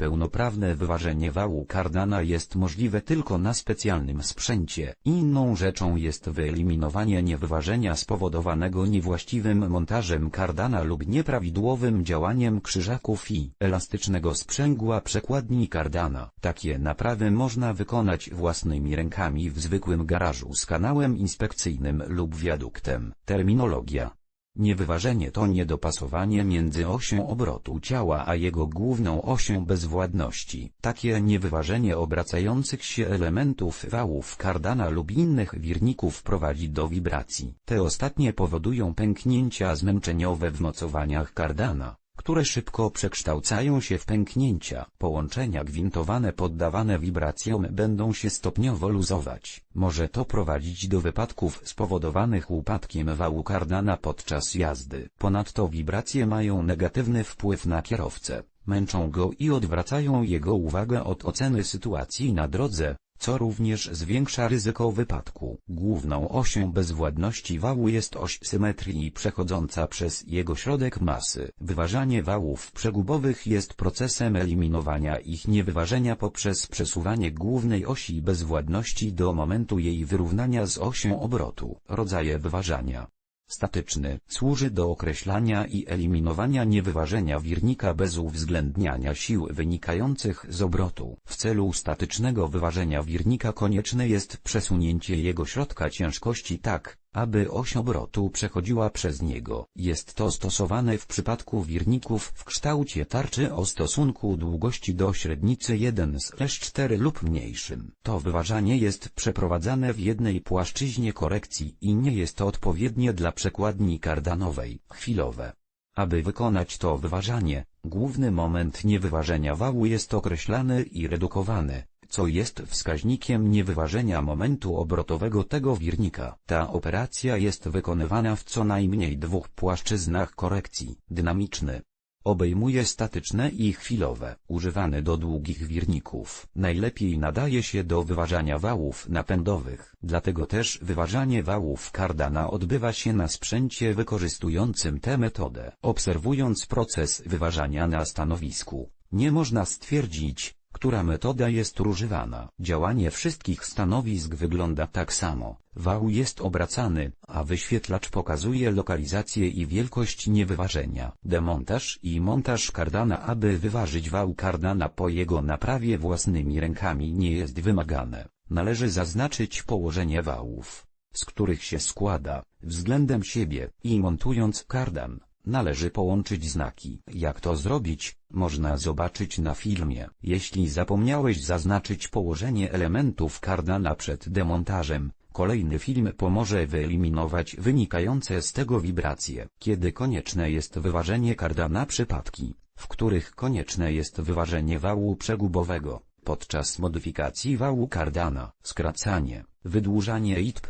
pełnoprawne wyważenie wału kardana jest możliwe tylko na specjalnym sprzęcie. Inną rzeczą jest wyeliminowanie niewyważenia spowodowanego niewłaściwym montażem kardana lub nieprawidłowym działaniem krzyżaków i elastycznego sprzęgła przekładni kardana. Takie naprawy można wykonać własnymi rękami w zwykłym garażu z kanałem inspekcyjnym lub wiaduktem. Terminologia Niewyważenie to niedopasowanie między osią obrotu ciała a jego główną osią bezwładności. Takie niewyważenie obracających się elementów wałów kardana lub innych wirników prowadzi do wibracji. Te ostatnie powodują pęknięcia zmęczeniowe w mocowaniach kardana które szybko przekształcają się w pęknięcia. Połączenia gwintowane poddawane wibracjom będą się stopniowo luzować. Może to prowadzić do wypadków spowodowanych upadkiem wału kardana podczas jazdy. Ponadto wibracje mają negatywny wpływ na kierowcę. Męczą go i odwracają jego uwagę od oceny sytuacji na drodze, co również zwiększa ryzyko wypadku. Główną osią bezwładności wału jest oś symetrii przechodząca przez jego środek masy. Wyważanie wałów przegubowych jest procesem eliminowania ich niewyważenia poprzez przesuwanie głównej osi bezwładności do momentu jej wyrównania z osią obrotu. Rodzaje wyważania statyczny, służy do określania i eliminowania niewyważenia wirnika bez uwzględniania sił wynikających z obrotu. W celu statycznego wyważenia wirnika konieczne jest przesunięcie jego środka ciężkości tak, aby oś obrotu przechodziła przez niego. Jest to stosowane w przypadku wirników w kształcie tarczy o stosunku długości do średnicy 1/4 lub mniejszym. To wyważanie jest przeprowadzane w jednej płaszczyźnie korekcji i nie jest to odpowiednie dla przekładni kardanowej. Chwilowe. Aby wykonać to wyważanie, główny moment niewyważenia wału jest określany i redukowany, co jest wskaźnikiem niewyważenia momentu obrotowego tego wirnika. Ta operacja jest wykonywana w co najmniej dwóch płaszczyznach korekcji. Dynamiczny. Obejmuje statyczne i chwilowe, używany do długich wirników. Najlepiej nadaje się do wyważania wałów napędowych. Dlatego też wyważanie wałów kardana odbywa się na sprzęcie wykorzystującym tę metodę. Obserwując proces wyważania na stanowisku, nie można stwierdzić, która metoda jest używana. Działanie wszystkich stanowisk wygląda tak samo. Wał jest obracany, a wyświetlacz pokazuje lokalizację i wielkość niewyważenia. Demontaż i montaż kardana Aby wyważyć wał kardana po jego naprawie własnymi rękami nie jest wymagane. Należy zaznaczyć położenie wałów, z których się składa, względem siebie i montując kardan. Należy połączyć znaki. Jak to zrobić, można zobaczyć na filmie. Jeśli zapomniałeś zaznaczyć położenie elementów kardana przed demontażem, kolejny film pomoże wyeliminować wynikające z tego wibracje. Kiedy konieczne jest wyważenie kardana przypadki, w których konieczne jest wyważenie wału przegubowego, podczas modyfikacji wału kardana, skracanie, wydłużanie ITP.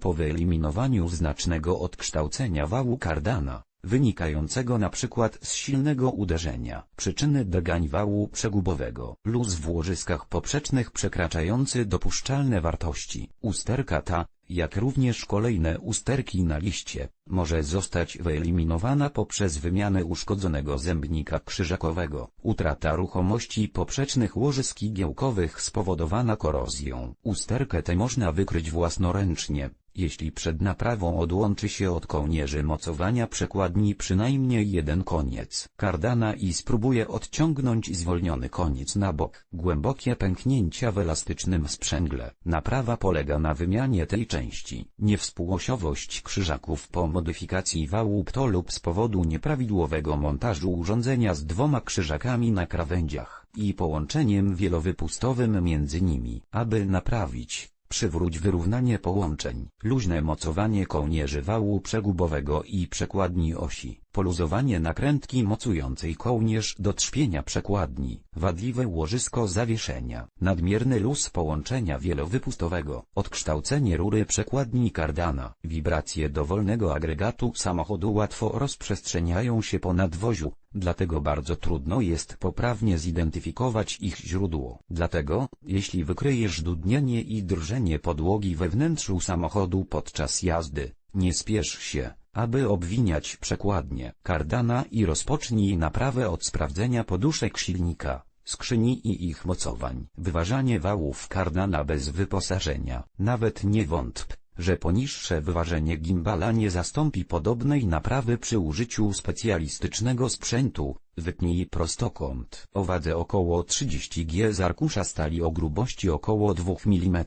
Po wyeliminowaniu znacznego odkształcenia wału kardana, wynikającego na przykład z silnego uderzenia. Przyczyny drgań wału przegubowego. Luz w łożyskach poprzecznych przekraczający dopuszczalne wartości. Usterka ta, jak również kolejne usterki na liście, może zostać wyeliminowana poprzez wymianę uszkodzonego zębnika krzyżakowego. Utrata ruchomości poprzecznych łożysk igiełkowych spowodowana korozją. Usterkę tę można wykryć własnoręcznie, jeśli przed naprawą odłączy się od kołnierzy mocowania przekładni przynajmniej jeden koniec kardana i spróbuje odciągnąć zwolniony koniec na bok. Głębokie pęknięcia w elastycznym sprzęgle. Naprawa polega na wymianie tej części. Niewspółosiowość krzyżaków po modyfikacji wału PTO lub z powodu nieprawidłowego montażu urządzenia z dwoma krzyżakami na krawędziach i połączeniem wielowypustowym między nimi. Aby naprawić Przywróć wyrównanie połączeń. Luźne mocowanie kołnierzy wału przegubowego i przekładni osi. Poluzowanie nakrętki mocującej kołnierz do trzpienia przekładni, wadliwe łożysko zawieszenia, nadmierny luz połączenia wielowypustowego, odkształcenie rury przekładni kardana, wibracje dowolnego agregatu samochodu łatwo rozprzestrzeniają się po nadwoziu, dlatego bardzo trudno jest poprawnie zidentyfikować ich źródło. Dlatego, jeśli wykryjesz dudnienie i drżenie podłogi we wnętrzu samochodu podczas jazdy, nie spiesz się, aby obwiniać przekładnie kardana i rozpocznij naprawę od sprawdzenia poduszek silnika, skrzyni i ich mocowań. Wyważanie wałów kardana bez wyposażenia. Nawet nie wątp, że poniższe wyważenie gimbala nie zastąpi podobnej naprawy przy użyciu specjalistycznego sprzętu. Wytnij prostokąt o wadze około 30 g z arkusza stali o grubości około 2 mm.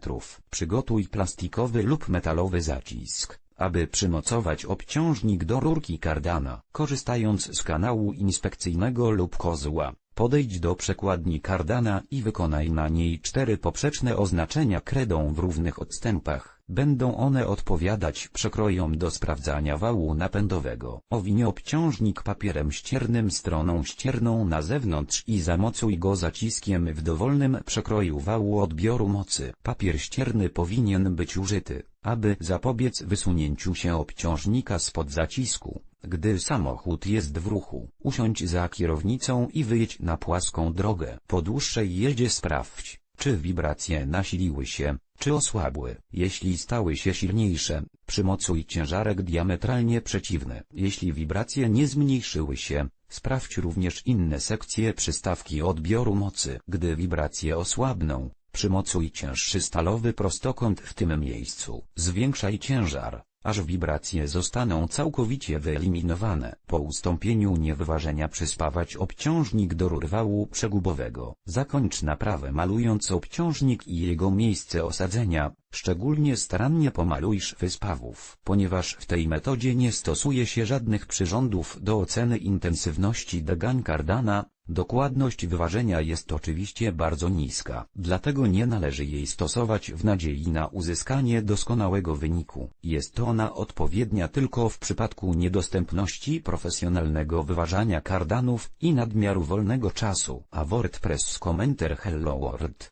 Przygotuj plastikowy lub metalowy zacisk aby przymocować obciążnik do rurki kardana. Korzystając z kanału inspekcyjnego lub kozła, podejdź do przekładni kardana i wykonaj na niej cztery poprzeczne oznaczenia kredą w równych odstępach. Będą one odpowiadać przekrojom do sprawdzania wału napędowego. Owiń obciążnik papierem ściernym stroną ścierną na zewnątrz i zamocuj go zaciskiem w dowolnym przekroju wału odbioru mocy. Papier ścierny powinien być użyty, aby zapobiec wysunięciu się obciążnika spod zacisku. Gdy samochód jest w ruchu, usiądź za kierownicą i wyjedź na płaską drogę. Po dłuższej jeździe sprawdź, czy wibracje nasiliły się, czy osłabły. Jeśli stały się silniejsze, przymocuj ciężarek diametralnie przeciwny. Jeśli wibracje nie zmniejszyły się, sprawdź również inne sekcje przystawki odbioru mocy. Gdy wibracje osłabną, przymocuj cięższy stalowy prostokąt w tym miejscu. Zwiększaj ciężar, aż wibracje zostaną całkowicie wyeliminowane. Po ustąpieniu niewyważenia przyspawać obciążnik do rur wału przegubowego. Zakończ naprawę malując obciążnik i jego miejsce osadzenia, szczególnie starannie pomaluj szwy spawów. Ponieważ w tej metodzie nie stosuje się żadnych przyrządów do oceny intensywności degań kardana, Dokładność wyważenia jest oczywiście bardzo niska, dlatego nie należy jej stosować w nadziei na uzyskanie doskonałego wyniku. Jest ona odpowiednia tylko w przypadku niedostępności profesjonalnego wyważania kardanów i nadmiaru wolnego czasu. A WordPress komentar Hello World